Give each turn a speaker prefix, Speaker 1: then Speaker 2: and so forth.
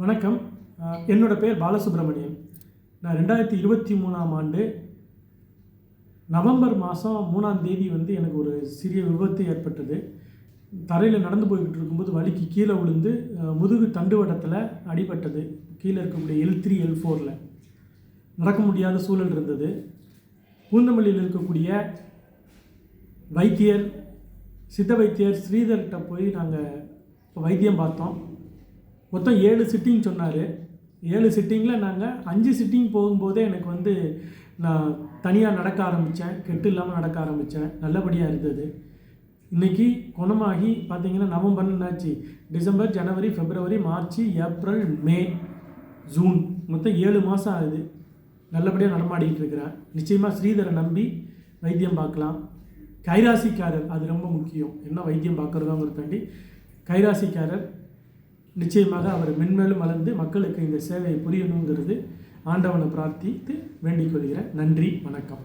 Speaker 1: வணக்கம். என்னோட பேர் பாலசுப்ரமணியன் நான் ரெண்டாயிரத்தி இருபத்தி மூணாம் ஆண்டு நவம்பர் மாதம் மூணாம் தேதி வந்து எனக்கு ஒரு சிறிய விபத்து ஏற்பட்டது. தரையில் நடந்து போய்கிட்டு இருக்கும்போது வலிக்கு கீழே விழுந்து முதுகு தண்டுவடத்தில் அடிபட்டது. கீழே இருக்கக்கூடிய எல் த்ரீ எல் ஃபோரில் நடக்க முடியாத சூழல் இருந்தது. பூந்தமல்லியில் இருக்கக்கூடிய வைத்தியர் சித்த வைத்தியர் ஸ்ரீதர்கிட்ட போய் நாங்கள் வைத்தியம் பார்த்தோம். மொத்தம் ஏழு சிட்டிங் சொன்னார். ஏழு சிட்டிங்கில் நாங்கள் அஞ்சு சிட்டிங் போகும்போதே எனக்கு வந்து நான் தனியாக நடக்க ஆரம்பித்தேன் கெட்டு இல்லாமல் நடக்க ஆரம்பித்தேன் நல்லபடியாக இருந்தது. இன்றைக்கி குணமாகி பார்த்திங்கன்னா நவம்பர் என்னாச்சு? டிசம்பர் ஜனவரி பிப்ரவரி மார்ச் ஏப்ரல் மே ஜூன். மொத்தம் ஏழு மாதம் ஆகுது. நல்லபடியாக நடமாடிக்கிட்டு இருக்கிறேன் நிச்சயமாக ஸ்ரீதரை நம்பி வைத்தியம் பார்க்கலாம். கைராசிக்காரர் அது ரொம்ப முக்கியம். என்ன வைத்தியம் பார்க்குறதாங்கிறதாண்டி கைராசிக்காரர் நிச்சயமாக அவர் மென்மேலும் வளர்ந்து மக்களுக்கு இந்த சேவையை புரியணுங்கிறது ஆண்டவனை பிரார்த்தித்து வேண்டிக் கொள்கிறேன். நன்றி வணக்கம்.